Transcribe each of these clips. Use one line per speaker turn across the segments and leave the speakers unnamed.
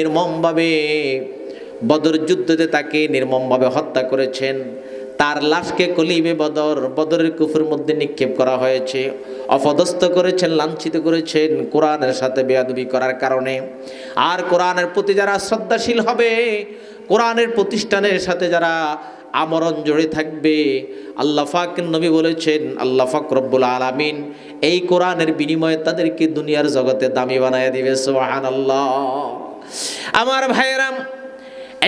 নির্মমভাবে বদর যুদ্ধতে তাকে নির্মমভাবে হত্যা করেছেন। তার লাশকে কলিবে বদর, বদরের কুফুর মধ্যে নিক্ষেপ করা হয়েছে। অপদস্থ করেছেন, লাঞ্ছিত করেছেন কোরআনের সাথে বেয়াদবি করার কারণে। আর কোরআনের প্রতি যারা শ্রদ্ধাশীল হবে, কোরআনের প্রতিষ্ঠানের সাথে যারা আমরণ জড়ে থাকবে, আল্লাহ ফাক নবী বলেছেন, আল্লাহ ফাক রব্বুল আলামিন এই কোরআনের বিনিময়ে তাদেরকে দুনিয়ার জগতে দামি বানায় দিবে সোহান আল্লাহ আমার ভাইয়েরাম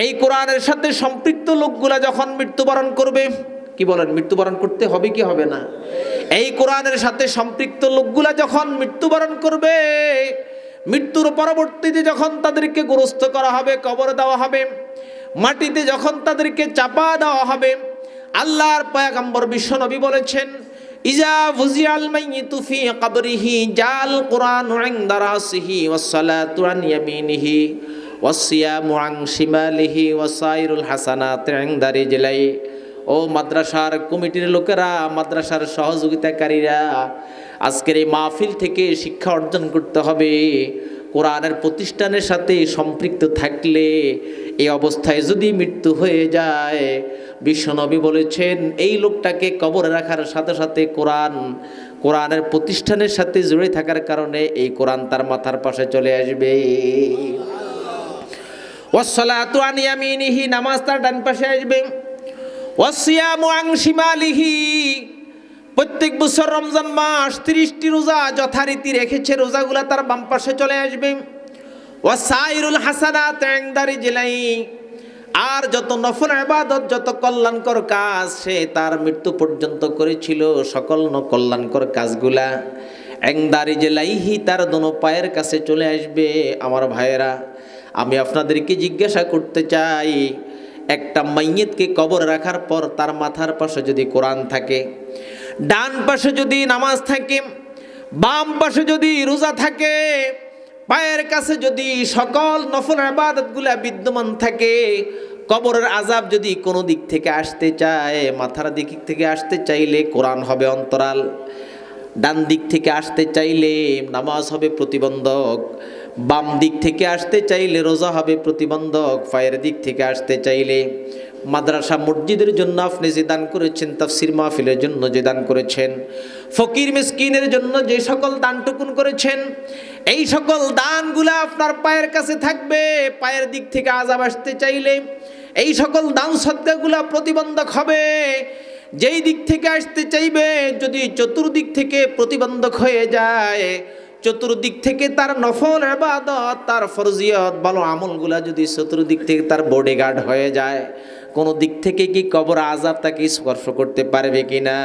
এই কোরআনের সাথে সম্পৃক্ত লোকগুলা যখন মৃত্যুবরণ করবে, কি বলেন, মৃত্যুবরণ করতে হবে কি হবে না? এই কোরআনের সাথে সম্পৃক্ত লোকগুলা যখন মৃত্যুবরণ করবে, মৃত্যুর পরবর্তীতে যখন তাদেরকে গ্রস্ত করা হবে, কবর দেওয়া হবে, মাটিতে যখন তাদেরকে চাপা দেওয়া হবে, আল্লাহর পয়াগম্বর বিশ্বনবী বলেছেন ইজা ফুজিয়াল মাইয়িতু ফি কবরিহি, জাল কুরআন ইনদা রাসিহি ওয়াস সালাতু আন ইয়ামিনিহি ওয়াস সিয়ামু আন শিমালিহি ওয়াস সাইরুল হাসানাত ইনদা রিজলাই। ও মাদ্রাসার কমিটির লোকেরা, মাদ্রাসার সহযোগিতাকারীরা, আজকের এই মাহফিল থেকে শিক্ষা অর্জন করতে হবে। কোরআনের প্রতিষ্ঠানের সাথে সম্পৃক্ত থাকলে এই অবস্থায় যদি মৃত্যু হয়ে যায় বিশ্বনবী বলেছেন, এই লোকটাকে কবরে রাখার সাথে সাথে কোরআন, কোরআনের প্রতিষ্ঠানের সাথে জুড়ে থাকার কারণে এই কোরআন তার মাথার পাশে চলে আসবে। ওয়াসসালাতু আন ইয়ামিনিহি, নামাজ তার ডান পাশে আসবে। ওয়াসিয়ামু আন শিমালিহি, প্রত্যেক বছর রমজান মাস তিরিশটি রোজা যথারীতি রেখেছে, রোজাগুলা তার বাম পাশে চলে আসবে। ওয়াসাইরুল হাসানাত ইনদারি জিলাই আর যত নফল আবাদত যত কল্যাণকর কাজ সে তার মৃত্যু পর্যন্ত করেছিল, সকল ন কল্যাণকর কাজগুলা। এংদারি জেলাইহি তার দোনো পায়ের কাছে চলে আসবে। আমার ভাইয়েরা, আমি আপনাদেরকে জিজ্ঞাসা করতে চাই, একটা মাইয়েতকে কবর রাখার পর তার মাথার পাশে যদি কোরআন থাকে, ডান পাশে যদি নামাজ থাকে, বাম পাশে যদি রোজা থাকে পায়ের কাছে যদি সকল নফল আবাদতগুলা বিদ্যমান থাকে, কবরের আজাব যদি কোনো দিক থেকে আসতে চায়, মাথার দিক থেকে আসতে চাইলে কোরআন হবে অন্তরাল, ডান দিক থেকে আসতে চাইলে নামাজ হবে প্রতিবন্ধক, বাম দিক থেকে আসতে চাইলে রোজা হবে প্রতিবন্ধক, পায়ের দিক থেকে আসতে চাইলে মাদ্রাসা মসজিদের জন্য আপনি যে দান করেছেন, তাফসির মাহফিলের জন্য যে দান করেছেন, ফকির মিসকিনের জন্য যে সকল দানটুকুন করেছেন এই সকল দানগুলো আপনার পায়ের কাছে থাকবে, পায়ের দিক থেকে আজাব আসতে চাইলে। এই সকল দান সদ্গাগুলা প্রতিবন্ধক হবে। যেই দিক থেকে আসতে চাইবে, যদি চতুর্দিক থেকে প্রতিবন্ধক হয়ে যায়, চতুর্দিক থেকে তার নফল আবাদত তার ফরজিয়ত, ভালো আমলগুলা যদি চতুর্দিক থেকে তার বডিগার্ড হয়ে যায়, কোনো দিক থেকে কি কবর আজাব তাকে স্পর্শ করতে পারবে কি না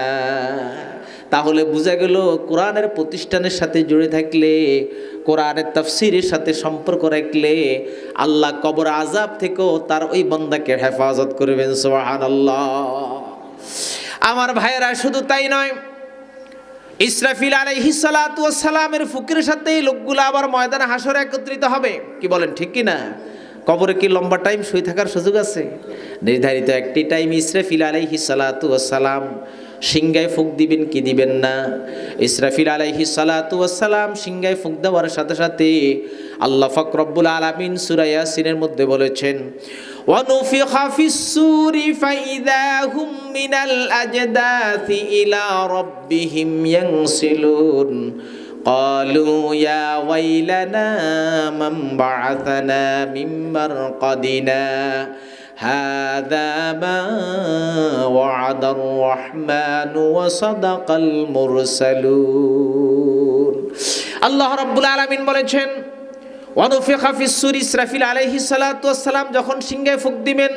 তাহলে বোঝা গেল কোরআনের প্রতিষ্ঠানের সাথে জুড়ে থাকলে, কোরআনের তাফসিরের সাথে সম্পর্ক রাখলে আল্লাহ কবর আজাব থেকেও তার ওই বন্দাকে হেফাজত করবেন সোহান আল্লাহ আমার ভাইয়েরা, শুধু তাই নয়, ইসরাফিল আলাইহিসালামের ফুকের সাথে লোকগুলো আবার ময়দানে হাসরে একত্রিত হবে। কি বলেন, ঠিক কি না? কবরে কি লম্বা টাইম শুয়ে থাকার সুযোগ আছে? নির্ধারিত একটি টাইম ইসরাফিল আলাইহি সালাম সিংগায় ফুক দিবেন কি দিবেন না ইসরাফিল আলাইহি সালাম সিংগায় ফুক দেওয়ার সাথে সাথে আল্লাহ ফকরব্বুল আলমিন সুরাইয়াসিনের মধ্যে বলেছেন ونفخ في السور فإذا هم من الأجداث إلى ربهم ينسلون قالوا يا ويلنا من بعثنا من مرقدنا هذا ما وعد الرحمن وصدق المرسلون الله رب العالمين বলেছেন ওয়ানুফিখা ফিসসুর ইসরাফিল আলাইহি সালাতু ওয়াসসালাম যখন সিংহে ফুক দিবেন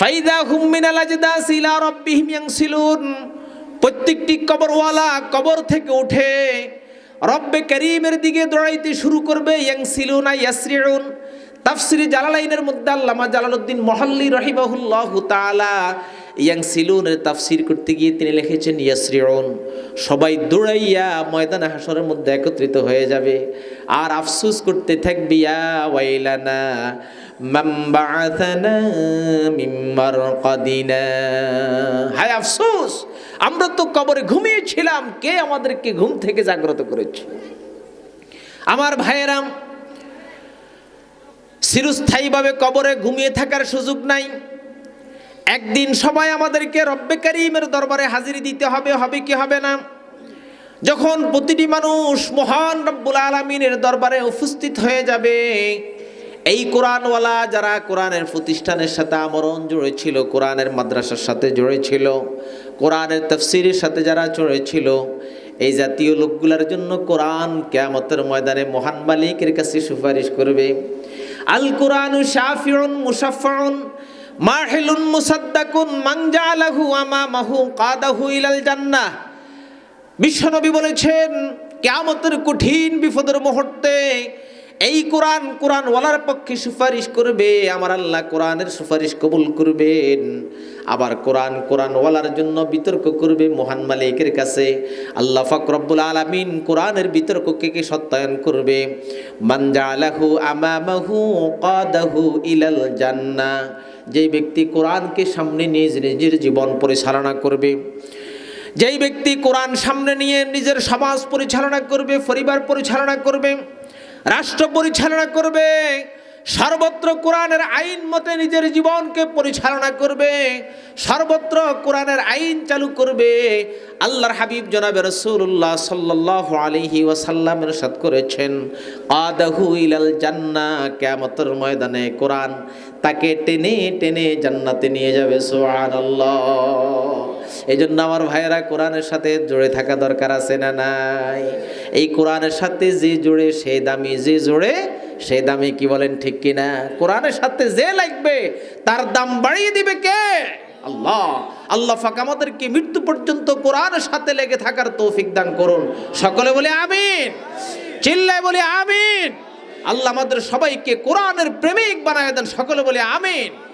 ফাইদা হুম মিনাল আজদাস ইলা রাব্বিহিম ইয়ানসিলুন প্রত্যেকটি কবরওয়ালা কবর থেকে উঠে রব্বে করিমের দিকে দৌড়াইতে শুরু করবে ইয়াংসিলুনা ইয়াসরিউন তাফসিরে জালালাইনের মধ্যে আল্লামা জালালউদ্দিন মহাল্লি রহিমাহুল্লাহ তাআলা ইয়াংসিলুনের তাফসির করতে গিয়ে তিনি লিখেছেন, ইয়াসরিউন। সবাই দৌড়াইয়া ময়দানে হাসরের মধ্যে একত্রিত হয়ে যাবে। আর আফসুস করতে থাকবি, ইয়া ওয়াইলানা হায় আফসোস, আমরা তো কবরে ঘুমিয়েছিলাম, কে আমাদেরকে ঘুম থেকে জাগ্রত করেছে? আমার ভাইয়েরাম চিরস্থায়ীভাবে কবরে ঘুমিয়ে থাকার সুযোগ নাই। একদিন সবাই আমাদেরকে রব্বে করিমের দরবারে হাজিরি দিতে হবে হবে কি হবে না? যখন প্রতিটি মানুষ মহান রব্বুল আলমিনের দরবারে উপস্থিত হয়ে যাবে, এই কোরআনওয়ালা যারা কোরআনের প্রতিষ্ঠানের সাথে আমরণ জুড়েছিল, কোরআনের মাদ্রাসার সাথে জুড়েছিল, কোরআনের তফসিরের সাথে যারা জুড়েছিল, এই জাতীয় লোকগুলোর জন্য কোরআন কেয়ামতের ময়দানে মহান মালিকের কাছে সুপারিশ করবে। আল কোরআন শাফিউন মুসাফাউন মাহিলুন মুসাদ্দাকুন আমা আমামাহু, কাদাহু ইলাল জান্নাহ। বিশ্বনবী বলেছেন, কেয়ামতের কঠিন বিপদের মুহূর্তে এই কোরআন কোরআন ওয়ালার পক্ষে সুপারিশ করবে, আমার আল্লাহ কোরআনের সুপারিশ কবুল করবেন। আবার কোরআন কোরআন ওয়ালার জন্য বিতর্ক করবে মহান মালিকের কাছে। আল্লাহ ফাকরব্বুল আলামিন কোরআনের বিতর্ককে কে সত্যায়ন করবে? মানজালাহু আমামাহু কাদাহু ইলাল জান্নাহ যে ব্যক্তি কোরআনকে সামনে নিয়ে নিজের জীবন পরিচালনা করবে, যেই ব্যক্তি কোরআন সামনে নিয়ে নিজের সমাজ পরিচালনা করবে, পরিবার পরিচালনা করবে রাষ্ট্র পরিচালনা করবে, সর্বত্র কোরআনের আইন মতে নিজের জীবনকে পরিচালনা করবে, সর্বত্র কোরআনের আইন চালু করবে। আল্লাহর হাবিব জনাবে রসুল্লাহ সাল্লাহ আলহি ওয়াসাল্লামের সাথ করেছেন, আদাহু ইলাল জান্না কেমতর ময়দানে কোরআন তাকে টেনে টেনে জান্নাতে নিয়ে যাবে সোহান আল্লাহ এই জন্য আমার ভাইয়েরা কোরআনের সাথে জুড়ে থাকা দরকার আছে না নাই? এই কোরআনের সাথে যে জুড়ে, সে দামি যে জুড়ে, সে দামি কি বলেন ঠিক কিনা? কোরআনের সাথে যে লাগবে, তার দাম বাড়িয়ে দিবে কে? আল্লাহ। আল্লাহ ফাক আমাদেরকে মৃত্যু পর্যন্ত কোরআনের সাথে লেগে থাকার তৌফিক দান করুন। সকলে বলে আমিন। চিল্লায় বলে আমিন। আল্লাহ আমাদের সবাইকে কোরআনের প্রেমিক বানায় দেন। সকলে বলে আমিন।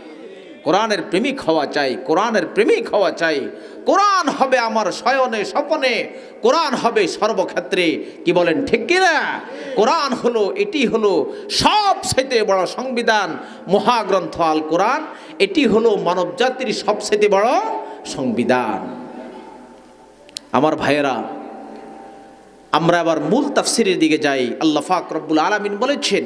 কোরআনের প্রেমিক হওয়া চাই, কোরআনের প্রেমিক হওয়া চাই। কোরআন হবে আমার শয়নে স্বপনে, কোরআন হবে সর্বক্ষেত্রে। কি বলেন, ঠিক কিনা? কোরআন হলো, এটি হলো সব সাইতে বড় সংবিধান, মহাগ্রন্থ আল কোরআন এটি হলো মানব জাতির সবচেয়ে বড় সংবিধান। আমার ভাইয়েরা, আমরা আবার মূল তাফসিরের দিকে যাই। আল্লাহ ফাক রব্বুল আলামিন বলেছেন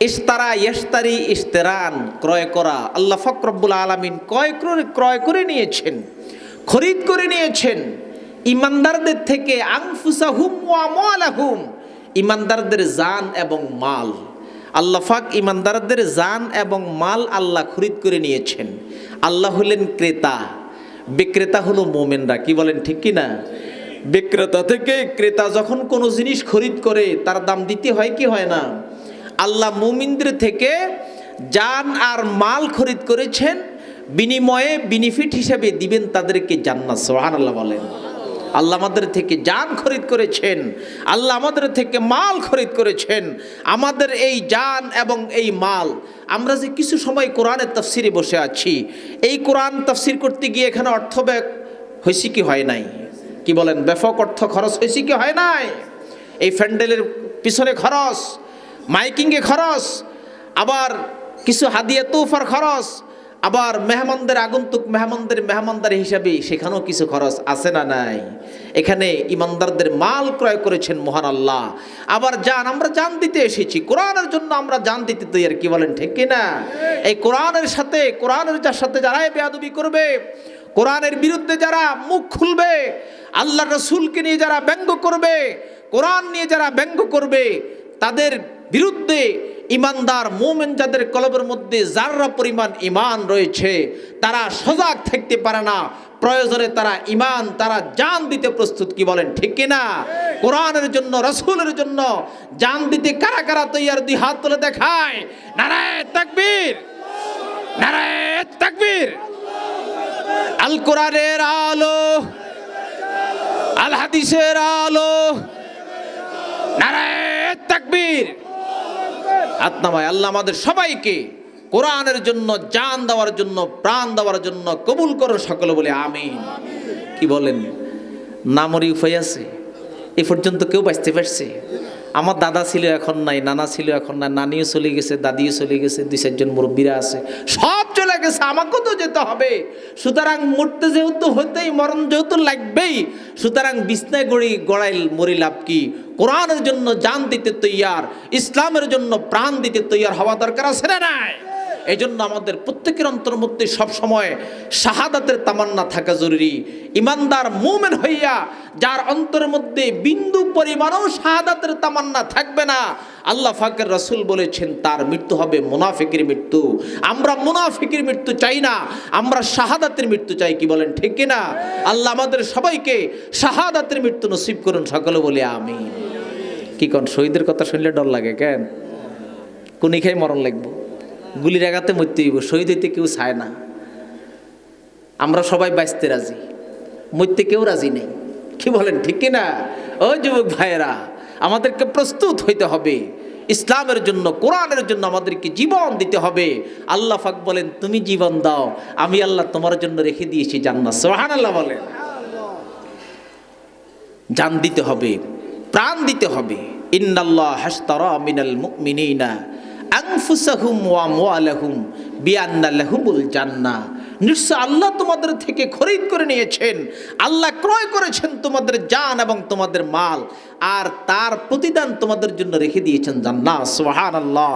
ইস্তারা ইস্তারি ইস্তেরান ক্রয় করা। আল্লাহ ফকরব্বুল আলমিন ক্রয় করে ক্রয় করে নিয়েছেন, খরিদ করে নিয়েছেন। ইমানদারদের থেকে আংফুসা হুম ইমানদারদের জান এবং মাল। আল্লাহ ফাক ইমানদারদের জান এবং মাল আল্লাহ খরিদ করে নিয়েছেন। আল্লাহ হলেন ক্রেতা। বিক্রেতা হলো মোমেনরা, কি বলেন ঠিক কি না? বিক্রেতা থেকে ক্রেতা যখন কোনো জিনিস খরিদ করে, তার দাম দিতে হয় কি হয় না? আল্লাহ মুমিনদের থেকে জান আর মাল খরিদ করেছেন, বিনিময়ে বেনিফিট হিসেবে দিবেন তাদেরকে জান্নাত সোহান আল্লাহ বলেন। আল্লাহ আমাদের থেকে জান খরিদ করেছেন, আল্লাহ আমাদের থেকে মাল খরিদ করেছেন, আমাদের এই জান এবং এই মাল, আমরা যে কিছু সময় কোরআনের তফসিরে বসে আছি, এই কোরআন তফসির করতে গিয়ে এখানে অর্থ ব্যাগ হয়েছে কি হয় নাই? কি বলেন, ব্যাপক অর্থ খরচ হয়েছে কি হয় নাই? এই ফ্যান্ডেলের পিছনে খরচ মাইকিংয়ে খরচ, আবার কিছু হাদিয়া তোফার খরচ, আবার মেহমানদের আগন্তুক মেহমানদের মেহমানদারি হিসাবে সেখানেও কিছু খরচ আছে না নাই? এখানে ইমানদারদের মাল ক্রয় করেছেন মহান আল্লাহ। আবার জান আমরা জান দিতে এসেছি। কোরআনের জন্য আমরা জান দিতে তৈরি কি বলেন, ঠিক কিনা এই কোরআনের সাথে, কোরআনের যার সাথে যারাই বেয়াদবি করবে, কোরআনের বিরুদ্ধে যারা মুখ খুলবে আল্লাহ রসুলকে নিয়ে যারা ব্যঙ্গ করবে, কোরআন নিয়ে যারা ব্যঙ্গ করবে, তাদের বিরুদ্ধে ইমানদার মোমেন যাদের কলবের মধ্যে যাররা পরিমাণ ইমান রয়েছে, তারা সজাগ থাকতে পারে না। প্রয়োজনে তারা ইমান তারা জান দিতে প্রস্তুত কি বলেন, ঠিক কিনা কোরআনের জন্য, রসুলের জন্য জান দিতে কারা কারা তৈয়ার? দুই হাত তুলে দেখায়। নারায় তাকবীর। নারায় তাকবীর। আল কোরআনের আলো। আল হাদিসের আলো। নারায় তাকবীর। আত্মামায় আল্লাহ আমাদের সবাইকে কোরআনের জন্য, জান দেওয়ার জন্য, প্রাণ দেওয়ার জন্য কবুল করো সকলে বলে আমি কি বলেন? নামরি উপায় আছে। এ পর্যন্ত কেউ বাঁচতে পারছে? আমার দাদা ছিল, এখন নাই, নানা ছিল, এখন নাই, নানিও চলে গেছে, দাদিও চলে গেছে, দুই চারজন মুরব্বীরা আছে। সব চলে গেছে, আমাকেও তো যেতে হবে। সুতরাং মরতে যেহেতু হতেই মরণ যেহেতু লাগবেই, সুতরাং বিছনায় গড়ি, গড়াইল মরি লাভ কি? কোরআনের জন্য জান দিতে তৈয়ার, ইসলামের জন্য প্রাণ দিতে তৈয়ার হওয়া দরকার আছে না নাই? এই জন্য আমাদের প্রত্যেকের অন্তর মধ্যে সবসময় শাহাদাতের তামান্না থাকা জরুরি। ইমানদার মুমেন হইয়া যার অন্তরের মধ্যে বিন্দু পরিমাণও শাহাদাতের তামান্না থাকবে না, আল্লাহ ফাকের রসুল বলেছেন, তার মৃত্যু হবে মুনাফিকের মৃত্যু। আমরা মুনাফিকের মৃত্যু চাই না, আমরা শাহাদাতের মৃত্যু চাই, কি বলেন ঠিক না? আল্লাহ আমাদের সবাইকে শাহাদাতের মৃত্যু নসিব করুন সকলে বলে আমি কি কন, শহীদের কথা শুনলে ডর লাগে কেন? কোনি খাই মরণ লাগবো। গুলির আঘাতে মরতে হইব, শহীদ হইতে কেউ চায় না। আমরা সবাই বাঁচতে রাজি, মরতে কেউ রাজি নেই। কি বলেন, ঠিক না ও যুবক ভাইয়েরা, আমাদেরকে প্রস্তুত হইতে হবে। ইসলামের জন্য, কোরআনের জন্য আমাদেরকে জীবন দিতে হবে। আল্লাহ ফাক বলেন, তুমি জীবন দাও, আমি আল্লাহ তোমার জন্য রেখে দিয়েছি জান্নাত। সোহান আল্লাহ বলেন। জান দিতে হবে, প্রাণ দিতে হবে। ইন্নাল্লাহ হাসতারা মিনাল মুমিনিনা। আনফুসাহুম ওয়া আমওয়ালাহুম বিআন্না লাহুমুল জান্নাহ নিশ্চয় আল্লাহ তোমাদের থেকে খরিদ করে নিয়েছেন। আল্লাহ ক্রয় করেছেন তোমাদের জান এবং তোমাদের মাল, আর তার প্রতিদান তোমাদের জন্য রেখে দিয়েছেন জান্নাত। সোহান আল্লাহ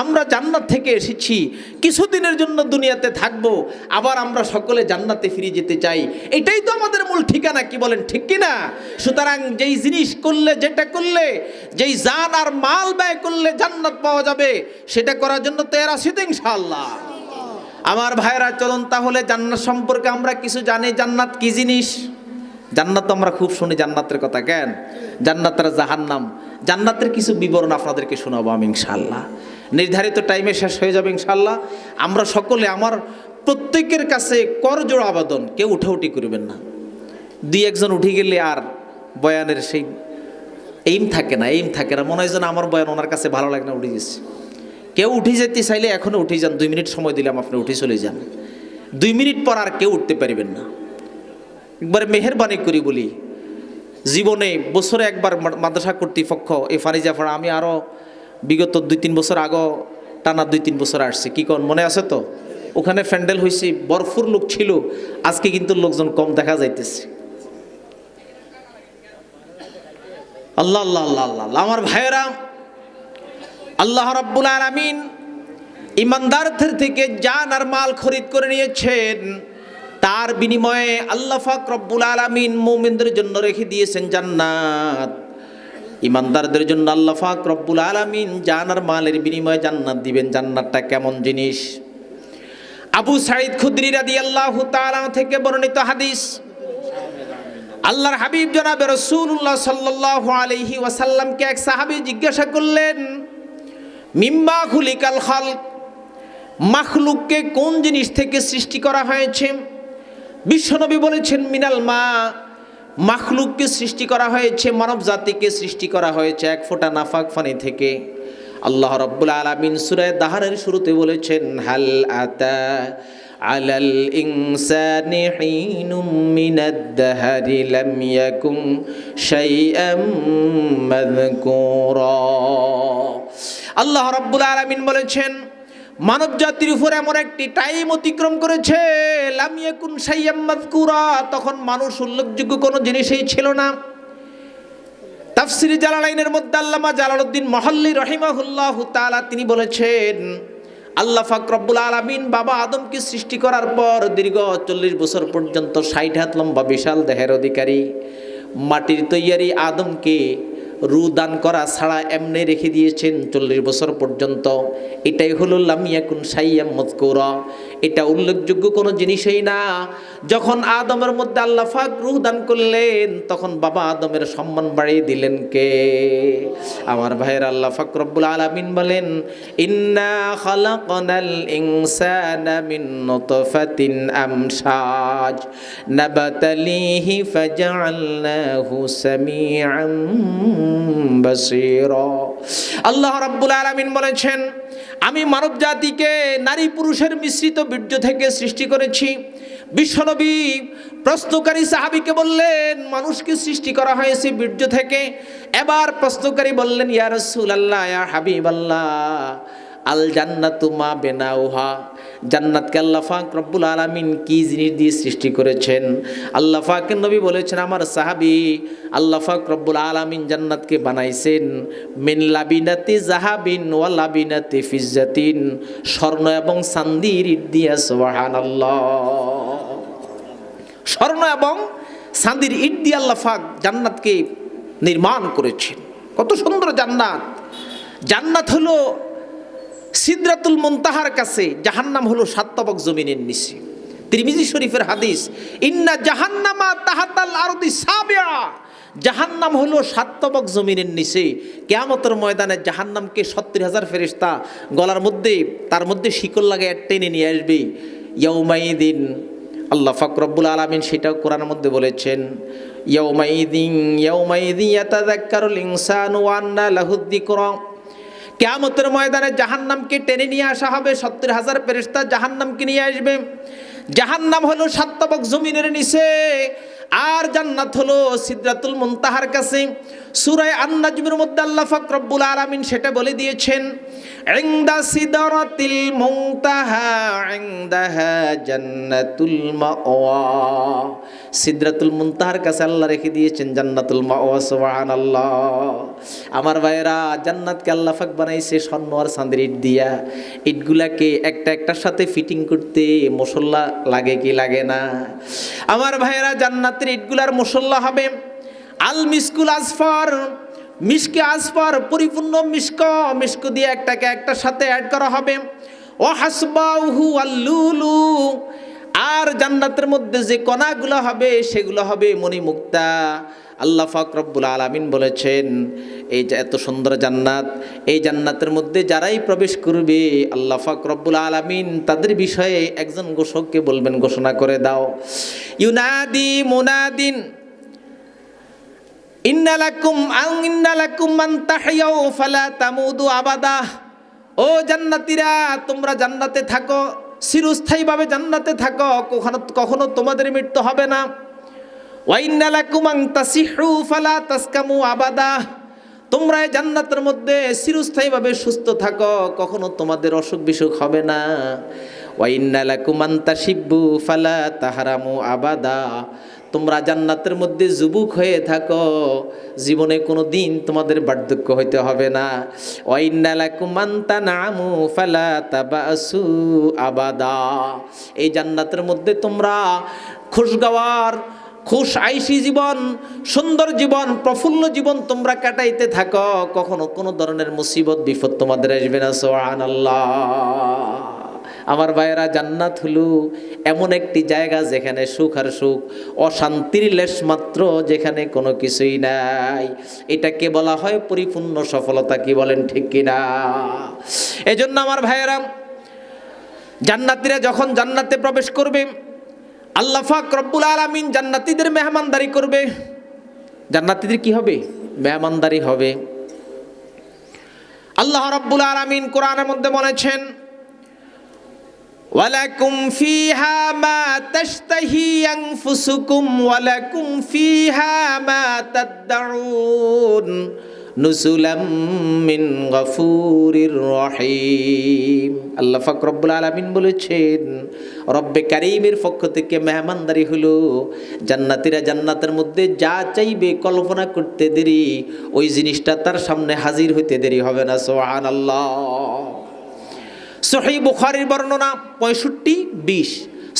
আমরা জান্নাত থেকে এসেছি, কিছুদিনের জন্য দুনিয়াতে থাকব, আবার আমরা সকলে জান্নাতে ফিরে যেতে চাই। এটাই তো আমাদের মূল ঠিকানা, কি বলেন, ঠিক কি না? সুতরাং যেই জিনিস করলে যেটা করলে, যেই জান আর মাল ব্যয় করলে জান্নাত পাওয়া যাবে, সেটা করার জন্য তৈরি আছি তো ইনশাআল্লাহ। আমার ভাইরা চলুন তাহলে জান্নাত সম্পর্কে আমরা কিছু জানি। জান্নাত কি জিনিস? জান্নাত তো আমরা খুব শুনি জান্নাতের কথা, কেন? জান্নাতের জাহান্নাম। জান্নাতের কিছু বিবরণ আপনাদেরকে শোনাবো আমি ইনশাল্লাহ নির্ধারিত টাইমে শেষ হয়ে যাবে ইনশাল্লাহ আমরা সকলে, আমার প্রত্যেকের কাছে করজোড় আবেদন, কেউ উঠাউঠি করবেন না। দুই একজন উঠে গেলে আর বয়ানের সেই এইম থাকে না এইম থাকে না। মনে হয় যেন আমার বয়ান ওনার কাছে ভালো লাগে না উঠে গেছে। কেউ উঠে যেতে চাইলে এখনও উঠে যান। দুই মিনিট সময় দিলাম, আপনি উঠে চলে যান। দুই মিনিট পর আর কেউ উঠতে পারবেন না। একবার মেহরবানি করি বলি, জীবনে বছরে একবার মাদ্রাসা কর্তৃপক্ষ এই ফারিজাফাড়া আমি আরও বিগত দুই তিন বছর আগেও টানা দুই তিন বছর আসছে। কি কন মনে আছে তো? ওখানে ফ্যান্ডেল হয়েছে বরফুর লোক ছিল, আজকে কিন্তু লোকজন কম দেখা যাইতেছে। আল্লাহ আল্লাহ আল্লাহ আল্লাহ। আমার ভাইয়েরা আল্লাহ রাব্বুল আলামিন ইমানদারদের থেকে জান আর মাল খরিদ করে নিয়েছেন। তার বিনিময়ে আল্লাহ ফাক রব্বুল আলামিন মুমিনদের জন্য রেখে দিয়েছেন জান্নাত। ইমানদারদের জন্য আল্লাহ ফাক রব্বুল আলামিন জান আর মালের বিনিময়ে জান্নাত দিবেন। জান্নাতটা কেমন জিনিস? আবু সাইদ খুদরি রাদিয়াল্লাহু তাআলা থেকে বর্ণিত হাদিস। আল্লাহর হাবিব জনাবে রসুল্লাহ সাল্লাহ আলহি ওয়াসাল্লামকে এক সাহাবি জিজ্ঞাসা করলেন মিম্মা খুলিকাল খাল মাখলুককে কোন জিনিস থেকে সৃষ্টি করা হয়েছে? বিশ্বনবী বলেছেন, মিনাল মা, মাখলুককে সৃষ্টি করা হয়েছে মানব জাতিকে সৃষ্টি করা হয়েছে এক ফোঁটা নাফাক ফানি থেকে। আল্লাহ রব্বুল আলমিন সুরায় দাহারের শুরুতে বলেছেন, হাল আতা আলাল ইনসানি হিনুম মিনাদ দাহরি লাম ইয়াকুম শাইআম মাযকুরা। আল্লাহ রব্বুল আলামিন বলেছেন মানব জাতির উপর এমন একটি টাইম অতিক্রম করেছে লামিয়াকুন সাইয়াম মাযকুরা। তখন মানুষ উল্লেখযোগ্য কোনো জিনিসই ছিল না। তাফসিরি জালালাইনের মধ্যে আল্লামা জালালউদ্দিন মহল্লি রহিমাহুল্লাহ তাআলা তিনি বলেছেন আল্লাহ ফাকরবুল আলমিন বাবা আদমকে সৃষ্টি করার পর দীর্ঘ চল্লিশ বছর পর্যন্ত ষাট হাত লম্বা বিশাল দেহের অধিকারী, মাটির তৈয়ারি আদমকে রু দান করা ছাড়া এমনি রেখে দিয়েছেন চল্লিশ বছর পর্যন্ত। এটাই হলো লামিয়াকুন সাইয়াম মতকুরা এটা উল্লেখযোগ্য কোনো জিনিসই না। যখন আদমের মধ্যে আল্লাহ ফাক রুহ দান করলেন, তখন বাবা আদমের সম্মান বাড়িয়ে দিলেন কে? আমার ভাইয়ের আল্লাহ ফাক রব্বুল আলামিন বলেন, ইন্না খালাকনাল ইনসানা মিন নুতফাতিন আমশাজ, নাবতালিহি ফাজআলনাহু সামিআন বাসীরা। আল্লাহ রাব্বুল আলামিন বলেছেন আমি মানব জাতিকে নারী পুরুষের মিশ্রিত বীর্য থেকে সৃষ্টি করেছি। বিশ্বনবী প্রশ্নকারী সাহাবিকে বললেন, মানুষকে সৃষ্টি করা হয়েছে বীর্য থেকে। এবার প্রশ্নকারী বললেন, ইয়া রসুল আল্লাহ ইয়া হাবিব আল্লাহ আল জান্নাতু মা বেনাউহা। জান্নাতকে আল্লাহ ফাক রব্বুল আলামিন কি জিনিস দিয়ে সৃষ্টি করেছেন? আল্লাহ ফাকের নবী বলেছেন, আমার সাহাবি আল্লাহ ফাক রব্বুল আলামিন জান্নাতকে বানাইছেন, মিন লাবিনাতি জাহাবিন ওয়া লাবিনাতি ফিজ্জাতিন, স্বর্ণ এবং সান্দির দিয়া, সুবহানাল্লাহ। স্বর্ণ এবং সান্দির ইট দিয়ে আল্লাহ ফাক জান্নাতকে নির্মাণ করেছেন। কত সুন্দর জান্নাত। জান্নাত হলো সিদ্রাতুল মুনতাহার কাছে জাহান্নাম হলো সাতবক জমিনের নিচে। তিরমিজি শরীফের হাদিস, ইন্না জাহান্নামা তাহাতাল আরদি সাবিয়া। জাহান্নাম হলো সাতবক জমিনের নিচে। কেয়ামতের ময়দানে জাহান্নামকে সত্তর হাজার ফেরিস্তা গলার মধ্যে, তার মধ্যে শিকল লাগে টেনে নিয়ে আসবে। ইয়ৌমাইদিন আল্লাহ ফাকরব্বুল আলমিন সেটাও কোরআনের মধ্যে বলেছেন ইয়ৌমাইদিন ইয়ৌমাইদিন ইয়াতাযাক্কারুল ইনসানু ওয়া আন্না লাহুদ যিকরা। কেয়ামতের ময়দানে জাহান্নামকে টেনে নিয়ে আসা হবে। সত্তর হাজার ফেরেস্তা জাহান্নামকে নিয়ে আসবে। জাহান্নাম হলো সাতবক জমিনের নিচে, আর জান্নাত হলো সিদ্রাতুল মুনতাহার কাছে। সুরায় আন-নাজমের মধ্যে আল্লাহ ফক্রব্বুল আরামিন সেটা বলে দিয়েছেন ইনদা সিদরাতিল মুনতাহা ইনদাহা জান্নাতুল মাওয়া সিদরাতুল মুনতাহার কাছে আল্লাহ রেখে দিয়েছেন জান্নাতুল মাওয়া সুবহানাল্লাহ. আমার ভাইয়েরা, জান্নাতকে আল্লাহ পাক বানাইছে স্বর্ণ আর চাঁদের ইট দিয়া। ইটগুলাকে একটা একটার সাথে ফিটিং করতে মশলা লাগে কি লাগে না? আমার ভাইয়েরা, জান্নাতের ইটগুলার মশলা হবে আল মিসকুল আসফার মিসকে আসফার পরিপূর্ণ মিস্ক মিস্ক দিয়ে একটাকে একটার সাথে অ্যাড করা হবে। ও হাসবাহু আল্লুলু, আর জান্নাতের মধ্যে যে কণাগুলো হবে, সেগুলো হবে মণিমুক্তা। আল্লাহ ফাকরব্বুল আলামিন বলেছেন, এই যে এত সুন্দর জান্নাত, এই জান্নাতের মধ্যে যারাই প্রবেশ করবে, আল্লাহ ফাকরব্বুল আলামিন তাদের বিষয়ে একজন ঘোষককে বলবেন, ঘোষণা করে দাও। ইউনাদি মুনাদিন ইন্নালাকুম আং ইন্নালাকুম মান তাহিয়াও ফালা তামুদু আবাদা। ও জান্নাতীরা, তোমরা জান্নাতে থাকো, চিরস্থায়ীভাবে জান্নাতে থাকো, কখনো কখনো তোমাদের মৃত্যু হবে না। ওয়াইন্নালাকুম আং তাসিহু ফালা তাসকামু আবাদা। তোমরা জান্নাতের মধ্যে চিরস্থায়ীভাবে সুস্থ থাকো, কখনো তোমাদের অসুখ বিসুখ হবে না। ওয়াইন্নালাকুম আন তাসিব্বু ফালা তাহারামু আবাদা। তোমরা জান্নাতের মধ্যে যুবক হয়ে থাকো। জীবনে কোনো দিন তোমাদের বার্ধক্য হইতে হবে না। আবাদা। এই জান্নাতের মধ্যে তোমরা খুশগাওয়ার খুশ আইসি জীবন, সুন্দর জীবন, প্রফুল্ল জীবন তোমরা কাটাইতে থাকো। কখনো কোনো ধরনের মুসিবত, বিপদ তোমাদের আসবে না সোহান আল্লাহ আমার ভাইয়েরা জান্নাত হলো এমন একটি জায়গা যেখানে সুখ আর সুখ, অশান্তির লেশ মাত্র যেখানে কোনো কিছুই নাই। এটাকে বলা হয় পরিপূর্ণ সফলতা, কি বলেন ঠিক কিনা? এজন্য আমার ভাইয়েরা, জান্নাতিরা যখন জান্নাতে প্রবেশ করবে, আল্লাহ ফাক রব্বুল আলামিন জান্নাতীদের মেহমানদারি করবে। জান্নাতীদের কি হবে? মেহমানদারি হবে। আল্লাহ রব্বুল আলামিন কোরআনের মধ্যে বলেছেন ওয়ালাকুম ফিহা মা তাশতাহি আনফুসুকুম, ওয়ালাকুম ফিহা মা তাদউন নুসুলাম মিন গফুরির রহিম। আল্লাহ ফাক রব্বুল বলেছেন, রব্বে কারিমের পক্ষ থেকে মেহমানদারি হলো জান্নাতিরা জান্নাতের মধ্যে যা চাইবে কল্পনা করতে দেরি, ওই জিনিসটা তার সামনে হাজির হইতে দেরি হবে না সোহান আল্লাহ সহি বুখারির বর্ণনা পঁয়ষট্টি, বিশ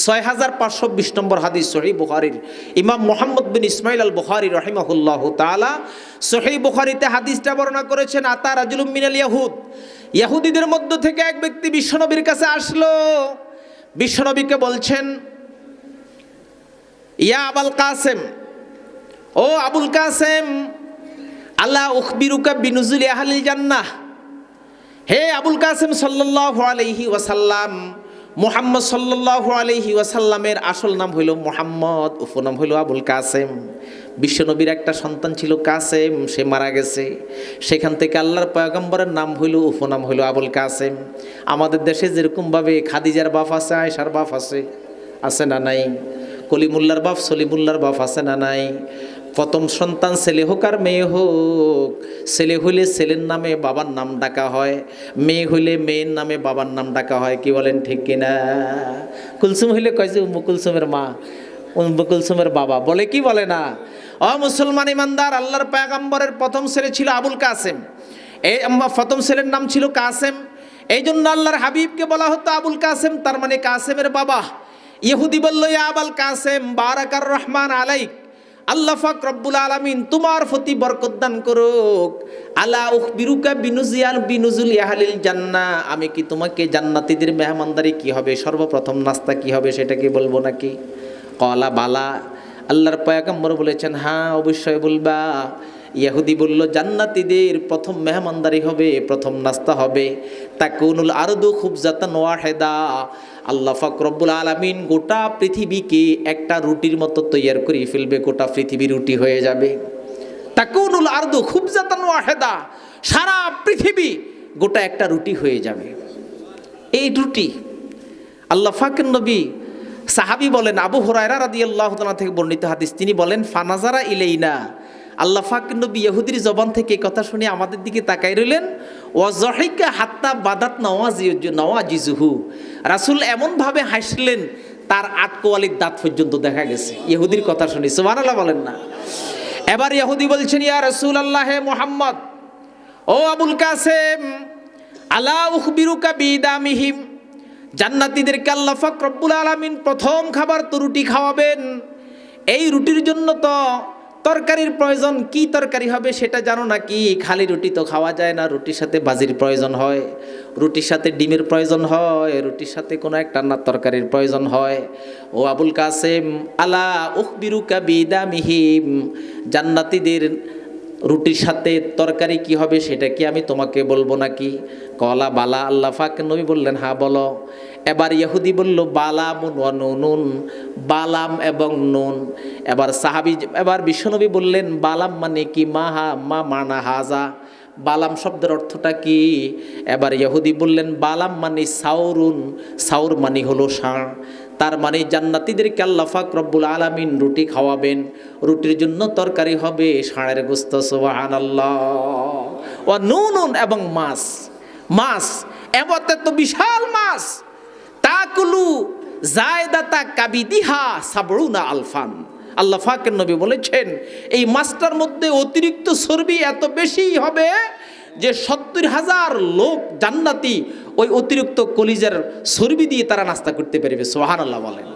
ছয় হাজার পাঁচশো বিশ নম্বর হাদিস সহি বুখারির। ইমাম মোহাম্মদ বিন ইসমাইল আল বুখারি রহিমাহুল্লাহ তালা সহি বুখারিতে হাদিসটা বর্ণনা করেছেন, আতা রাজুল মিনাল ইয়াহুদ। ইয়াহুদিদের মধ্য থেকে এক ব্যক্তি বিশ্বনবীর কাছে আসলো। বিশ্বনবীকে বলছেন, ইয়া আবাল কাসেম, ও আবুল কাসেম, আল্লাহ উখবিরুকা বিনুজুল আহলিল জান্নাহ হে আবুল কাসেম সাল্লাহ আলহি ওয়াসাল্লাম, মোহাম্মদ সাল্লাহ আলহি ওয়াসাল্লামের আসল নাম হইল মোহাম্মদ, উপনাম হইল আবুল কাসেম। বিশ্বনবীর একটা সন্তান ছিল কাসেম, সে মারা গেছে। সেখান থেকে আল্লাহর পয়গম্বরের নাম হইল, উপনাম হইল আবুল কাসেম। আমাদের দেশে যেরকমভাবে খাদিজার বাপ আছে আয়সার বাপ আছে আছে না নাই? কলিমুল্লার বাপ, সলিমুল্লার বাপ আছে না নাই? প্রথম সন্তান ছেলে হোক আর মেয়ে হোক, ছেলে হইলে ছেলের নামে বাবার নাম ডাকা হয়, মেয়ে হইলে মেয়ের নামে বাবার নাম ডাকা হয়, কি বলেন ঠিক কিনা? কুলসুম হইলে কয় যে কুলসুমের মা, উম্মু কুলসুমের বাবা, বলে কি বলে না? অ মুসলমান ইমানদার, আল্লাহর পায়গাম্বরের প্রথম ছেলে ছিল আবুল কাসেম। এই প্রথম ছেলের নাম ছিল কাসেম। এই জন্য আল্লাহর হাবিবকে বলা হতো আবুল কাসেম, তার মানে কাসেমের বাবা। ইহুদি বলল, ইয়া আবাল কাসেম, বারাকার রহমান আলাইক। আল্লাহ ফাক রব্বুল আলামিন তোমার প্রতি বরকত দান করুক। আলা উখবিরুকা বিনুজিয়াল বিনুজুল ইয়াহালিল জান্না। আমি কি তোমাকে জান্নাতীদের মেহমানদারি কি হবে? সর্বপ্রথম নাস্তা কি হবে সেটা কি বলব নাকি? কলা, বালা। আল্লাহর পয়াগম্বর বলেছেন হ্যাঁ অবশ্যই বলবা। ইয়াহুদি বলল, জান্নাতীদের প্রথম মেহমানদারি হবে, প্রথম নাস্তা হবে। তাকুনুল আরদু খুব জাতান ওয়াহেদা। আল্লাহ ফাকরব্বুল আলামিন গোটা পৃথিবীকে একটা রুটির মতো তৈয়ার করে ফেলবে, গোটা পৃথিবী রুটি হয়ে যাবে। তাকুনুল আরদু খুব জাতান ওয়াহেদা, সারা পৃথিবী গোটা একটা রুটি হয়ে যাবে। এই রুটি আল্লাহ ফাকের নবী সাহাবি বলেন, আবু হরায়রা রাদি আল্লাহ থেকে বর্ণিত হাদিস, তিনি বলেন, ফানাজারা ইলেইনা আল্লাহ ফাকের নবী ইহুদির জবান থেকে কথা শুনে আমাদের দিকে তাকাই রইলেন ও ওয়াজহিকা হাত্তা বাদাত নওয়াজি নওয়াজিজুহু। রাসুল এমনভাবে হাসলেন, তার আট কোয়ালির দাঁত পর্যন্ত দেখা গেছে। ইহুদির কথা শুনি, সুবহানাল্লাহ বলেন না। এবার ইহুদি বলছেন, ইয়া রাসূল আল্লাহে মোহাম্মদ, ও আবুল কাসেম, আলা উখবিরুকা বিদামিহিম, জান্নাতীদেরকে আল্লাহ ফাক রব্বুল আলামিন প্রথম খাবার তো রুটি খাওয়াবেন। এই রুটির জন্য তো তরকারির প্রয়োজন কি তরকারি হবে সেটা জানো না কি খালি রুটি তো খাওয়া যায় না, রুটির সাথে বাজির প্রয়োজন হয়, রুটির সাথে ডিমের প্রয়োজন হয়, রুটির সাথে কোনো একটা না তরকারির প্রয়োজন হয়। ও আবুল কাসেম, আলা উখবিরুকা বিদামিহিম জান্নাতীদের রুটির সাথে তরকারি কি হবে সেটা কি আমি তোমাকে বলব নাকি? কলা, বালা, আল্লাহ ফাক নবী বললেন হ্যাঁ বলো। এবার ইহুদি বলল বালাম ওয়া নুন বালাম এবং নুন। এবার সাহাবি, এবার বিশ্বনবী বললেন, বালাম মানে কি? মা হা, মা মানা হাজা। বালাম শব্দের অর্থটা কি? এবার ইহুদি বললেন, বালাম মানে সাউরুন। সাউর মানে হলো ষাঁড়। তার মানে জান্নাতীদেরকে আল্লাহ ফাক রব্বুল আলামিন রুটি খাওয়াবেন। রুটির জন্য তরকারি হবে ষাঁড়ের গোস্ত আল্লাহ ও নুন এবং মাছ। মাছ, এমতে তো বিশাল মাছ। তাকুলু জায়দাতা কাবিদিহা সাবরুনা আলফান। আল্লাহ ফাকের নবী বলেছেন, এই মাছটার মধ্যে অতিরিক্ত চর্বি এত বেশি হবে যে সত্তর হাজার লোক জান্নাতি ওই অতিরিক্ত কলিজার চর্বি দিয়ে তারা নাস্তা করতে পারবে সোহান আল্লাহ বলেন।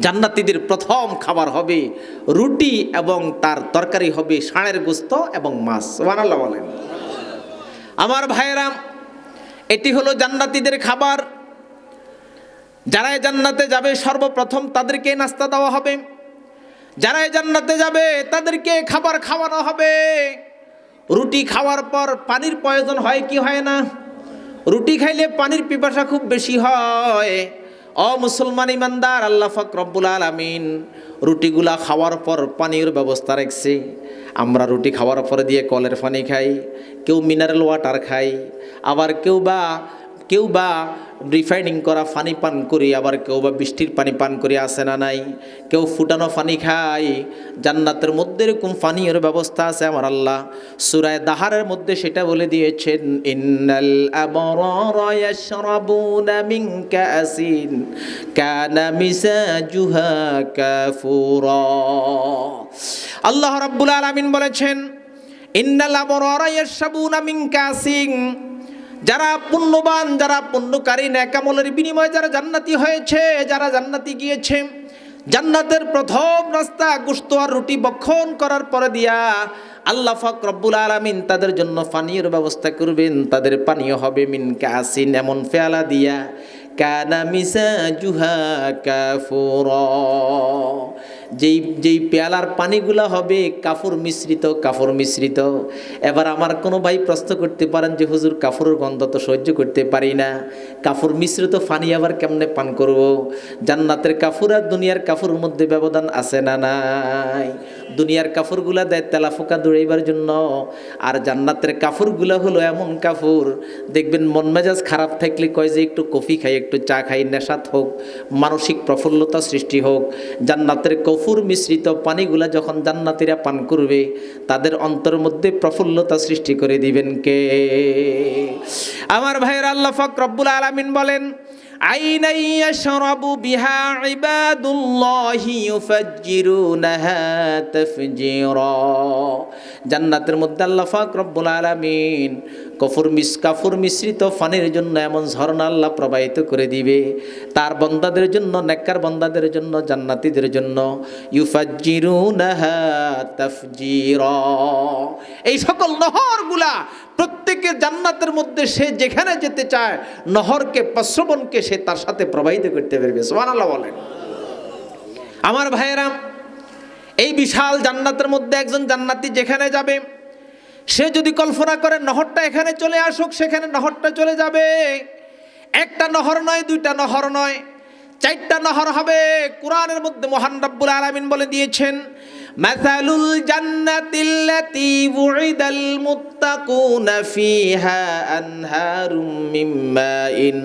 জান্নাতিদের প্রথম খাবার হবে রুটি এবং তার তরকারি হবে ষাঁড়ের গোস্ত এবং মাছ সোহান আল্লাহ বলেন। আমার ভাইয়েরাম এটি হলো জান্নাতিদের খাবার। যারাই জান্নাতে যাবে সর্বপ্রথম তাদেরকে নাস্তা দেওয়া হবে। যারাই জান্নাতে যাবে তাদেরকে খাবার খাওয়ানো হবে। রুটি খাওয়ার পর পানির প্রয়োজন হয় কি হয় না? রুটি খাইলে পানির পিপাসা খুব বেশি হয়। অ মুসলমান ইমানদার, আল্লাহ ফকরবুল আলমিন রুটিগুলা খাওয়ার পর পানির ব্যবস্থা রাখছে। আমরা রুটি খাওয়ার পরে দিয়ে কলের পানি খাই, কেউ মিনারেল ওয়াটার খাই, আবার কেউ বা কেউ বা রিফাইনিং করা পানি পান করি, আবার কেউ বা বৃষ্টির পানি পান করি আসে না নাই? কেউ ফুটানো পানি খায়, জান্নাতের মধ্যে এরকম পানীয়ের ব্যবস্থা আছে আমার আল্লাহ। সুরায় দাহারের মধ্যে সেটা বলে দিয়েছেন আল্লাহ রাব্বুল আলামিন বলেছেন, ইন্নাল আবরারা ইয়াশরাবুনা মিন কাসিন যারা পুণ্যবান, যারা পুণ্যকারী, ন্যাকামলের বিনিময়ে যারা জান্নাতি হয়েছে, যারা জান্নাতি গিয়েছে, জান্নাতের প্রথম রাস্তা গোস্ত আর রুটি বক্ষণ করার পরে দিয়া আল্লাহ ফাক রব্বুল আলামিন তাদের জন্য পানীয়ের ব্যবস্থা করবেন। তাদের পানীয় হবে মিন কাসিন, এমন ফেয়ালা দিয়া। কানা মিসা জুহা কাফুর। যেই যেই পেয়ালার পানিগুলা হবে, কাফুর মিশ্রিত কাফুর মিশ্রিত। এবার আমার কোনো ভাই প্রশ্ন করতে পারেন যে, হুজুর, কাফুরের গন্ধ তো সহ্য করতে পারি না। কাফুর মিশ্রিত পানি আবার কেমনে পান করব? জান্নাতের কাফুর আর দুনিয়ার কাফুর মধ্যে ব্যবধান আছে না নাই? দুনিয়ার কাফুরগুলা দেয় তেলা ফোকা দৌড়াইবার জন্য। আর জান্নাতের কাফুরগুলা হলো এমন কাফুর। দেখবেন মন মেজাজ খারাপ থাকলে কয় যে, একটু কফি খাই, একটু চা খাই, নেশাত হোক, মানসিক প্রফুল্লতা সৃষ্টি হোক। জান্নাতের কফুর মিশ্রিত পানিগুলা যখন জান্নাতিরা পান করবে, তাদের অন্তর মধ্যে প্রফুল্লতা সৃষ্টি করে দিবেন কে? আমার ভাইয়ের, আল্লাহ ফক রব্বুল আলমিন বলেন আইনাই ইয়াশরাবু বিহা ইবাদুল্লাহি ইউফাজ্জিরুনাহা তাফজিরা। জান্নাতের মধ্যে আল্লাহ পাক রব্বুল আলামিন কফুর মিস কাফুর মিশ্রিত ফানের জন্য এমন ঝর্ণা আল্লাহ প্রবাহিত করে দিবে। তার বন্দাদের জন্য, নেককার বন্দাদের জন্য, জান্নাতীদের জন্য ইউফাজ্জিরুনাহা তাফজিরা। এই সকল নহরগুলা প্রত্যেকের জান্নাতের মধ্যে সে যেখানে যেতে চায়, নহরকে প্রশ্রবণকে সে তার সাথে প্রবাহিত করতে পারবে। সুবহানাল্লাহ বলেন। আমার ভাইয়েরাম এই বিশাল জান্নাতের মধ্যে একজন জান্নাতি যেখানে যাবে, সে যদি কল্পনা করে নহরটা এখানে চলে আসুক, সেখানে নহরটা চলে যাবে। একটা নহর নয়, দুইটা নহর নয়, চারটা নহর হবে। কোরআনের মধ্যে মহান রব্বুল আলামিন বলে দিয়েছেন মাসালুল জান্নাতিল্লাতি বুইদাল মুত্তাকুনা ফিহা আনহারুম মিন মাইন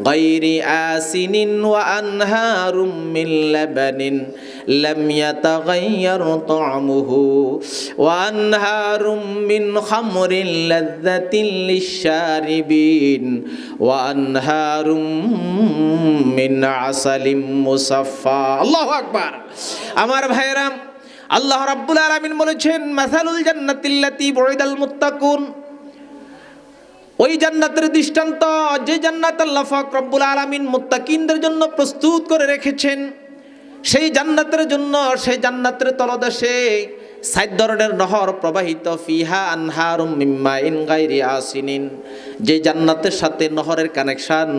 গায়রি আসিনিন ওয়া আনহারুম মিন লাবানিন লাম ইয়াতাগায়্যার তা'মুহু ওয়া আনহারুম মিন খামরিন লাযযাতিন লিশ-শারিবিন ওয়া আনহারুম মিন আসালিম মুসাফফা আল্লাহু আকবার আমার ভাইয়েরাম আল্লাহ রাব্বুল আলামিন বলেছেন, মাসালুল জান্নাতিল্লাতি বুইদাল মুত্তাকুন। ওই জান্নাতের দৃষ্টান্ত, যে জান্নাত আল্লাহ পাক রব্বুল আলামিন মুত্তাকিনদের জন্য প্রস্তুত করে রেখেছেন, সেই জান্নাতের জন্য, সেই জান্নাতের তলদেশে সাত ধরনের নহর প্রবাহিত, ফিহা আনহারুম মিম্মা ইন গাইরি আসিনিন। যে জান্নাতের সাথে নহরের কানেকশন,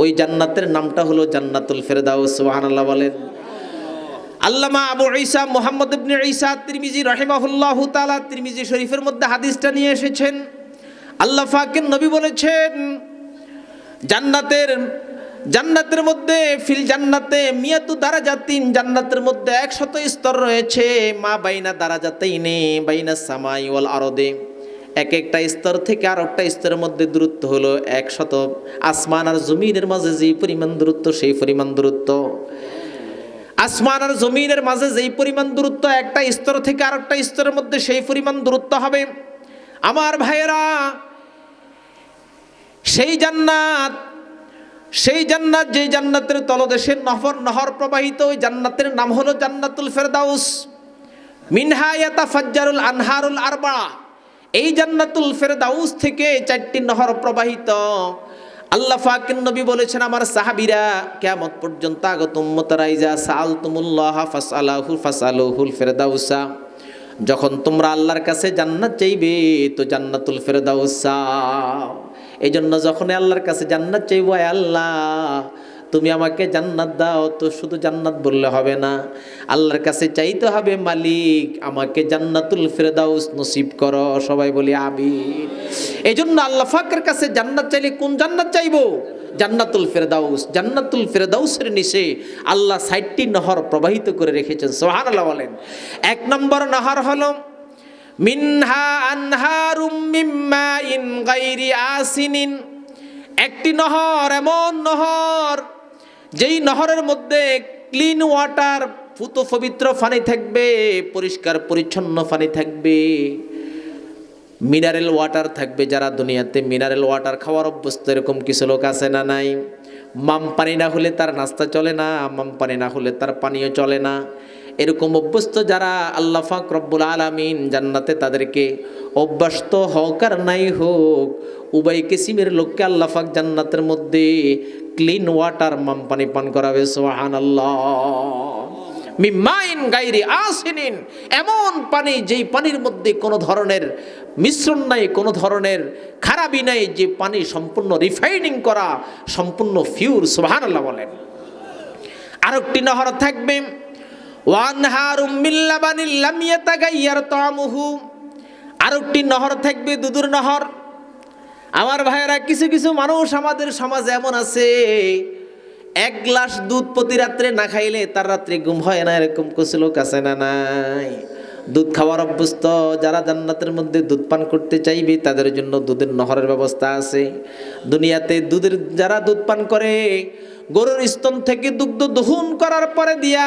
ওই জান্নাতের নামটা হলো জান্নাতুল ফেরদাউস, সুবহানাল্লাহ বলেন। আল্লামা আবু ঈসা মোহাম্মদ ইবনে ঈসা তিরমিজি রাহিমাহুল্লাহু তাআলা তিরমিজি শরীফের মধ্যে হাদিসটা নিয়ে এসেছেন। আল্লাহ ফাকের নবী বলেছেন, জান্নাতের জান্নাতের মধ্যে ফিল জান্নাতে মিয়াতু দারাজাতিন, জান্নাতের মধ্যে একশত স্তর রয়েছে, মা বাইনা দারাজাতেই নে বাইনা সামাই ওয়াল আরদে। এক একটা স্তর থেকে আর একটা স্তরের মধ্যে দূরত্ব হলো একশত। আসমান আর জমিনের মাঝে যে পরিমাণ দূরত্ব, সেই পরিমাণ দূরত্ব। আসমান আর জমিনের মাঝে যেই পরিমাণ দূরত্ব, একটা স্তর থেকে আর একটা স্তরের মধ্যে সেই পরিমাণ দূরত্ব হবে। আমার ভাইয়েরা, সেই জান্নাত সেই জান্নাত যেই জান্নাতের তলদেশের নহর নহর প্রবাহিত, ওই জান্নাতের নাম হলো জান্নাতুল ফেরদাউস। মিনহায়াতা ইয়াতাফাজ্জারুল আনহারুল আরবা। এই জান্নাতুল ফেরদাউস থেকে চারটি নহর প্রবাহিত। আল্লাহ ফাকির নবী বলেছেন, আমার সাহাবিরা কেমন পর্যন্ত আগত উম্মতরা, ইজা সাআলতুমুল্লাহ ফাসআলাহু ফাসআলুহুল ফেরদাউসা যখন তোমরা আল্লাহর কাছে জান্নাত চাইবে, তো জান্নাতুল ফেরদাউসা। এই জন্য যখন আল্লাহর কাছে জান্নাত চাইব আল্লাহ তুমি আমাকে জান্নাত দাও, তো শুধু জান্নাত বললে হবে না। আল্লাহর কাছে চাইতে হবে মালিক, আমাকে জান্নাতুল ফেরদাউস নসিব করো। সবাই বলি আমি এই জন্য আল্লাহ ফাকের কাছে জান্নাত চাইলে কোন জান্নাত চাইব? জান্নাতুল ফেরদাউস। জান্নাতুল ফেরদাউসের নিচে আল্লাহ সাইটটি নহর প্রবাহিত করে রেখেছেন। সোহান আল্লাহ বলেন। এক নম্বর নহর হলো, মিনহা আনহারুম মিম্মা ইন গাইরি আসিনিন। একটি নহর, এমন নহর যেই নহরের মধ্যে ক্লিন ওয়াটার পুত পবিত্র পানি থাকবে, পরিষ্কার পরিচ্ছন্ন পানি থাকবে মিনারেল ওয়াটার থাকবে যারা দুনিয়াতে মিনারেল ওয়াটার খাওয়ার অভ্যস্ত, এরকম কিছু লোক আছে না নাই? মাম পানি না হলে তার নাস্তা চলে না, মাম পানি না হলে তার পানীয় চলে না। এরকম অভ্যস্ত যারা আল্লাহ ফাক রব্বুল আলামিন জান্নাতে তাদেরকে অভ্যস্ত হোক আর নাই হোক, উভয় কিসিমের লোককে আল্লাহ ফাক জান্নাতের মধ্যে ক্লিন ওয়াটার মাম পানি পান করাবে সোহান আল্লাহ মিমাইন গাইরি আসিনিন, এমন পানি যেই পানির মধ্যে কোনো ধরনের মিশ্রণ নাই, কোনো ধরনের খারাপই নাই, যে পানি সম্পূর্ণ রিফাইনিং করা, সম্পূর্ণ ফিউর সুবহানাল্লাহ বলেন। আর আরেকটি নহর থাকবে, ওয়ানহারুম লাবানিল লাম ইয়াতাগাইয়ার তা'মুহু। আর একটি নহর থাকবে, দুধুর নহর। আমার ভাইয়েরা, কিছু কিছু মানুষ আমাদের সমাজে এমন আছে, এক গ্লাস দুধ প্রতি রাত্রে না খাইলে তার রাত্রে ঘুম হয় না, এরকম কিছু লোক আছে না নাই? দুধ খাওয়ার অভ্যস্ত, যারা জান্নাতের মধ্যে দুধ পান করতে চাইবে, তাদের জন্য দুধের নহরের ব্যবস্থা আছে। দুনিয়াতে দুধের, যারা দুধ পান করে, গরুর স্তন থেকে দুগ্ধ দহন করার পরে দিয়া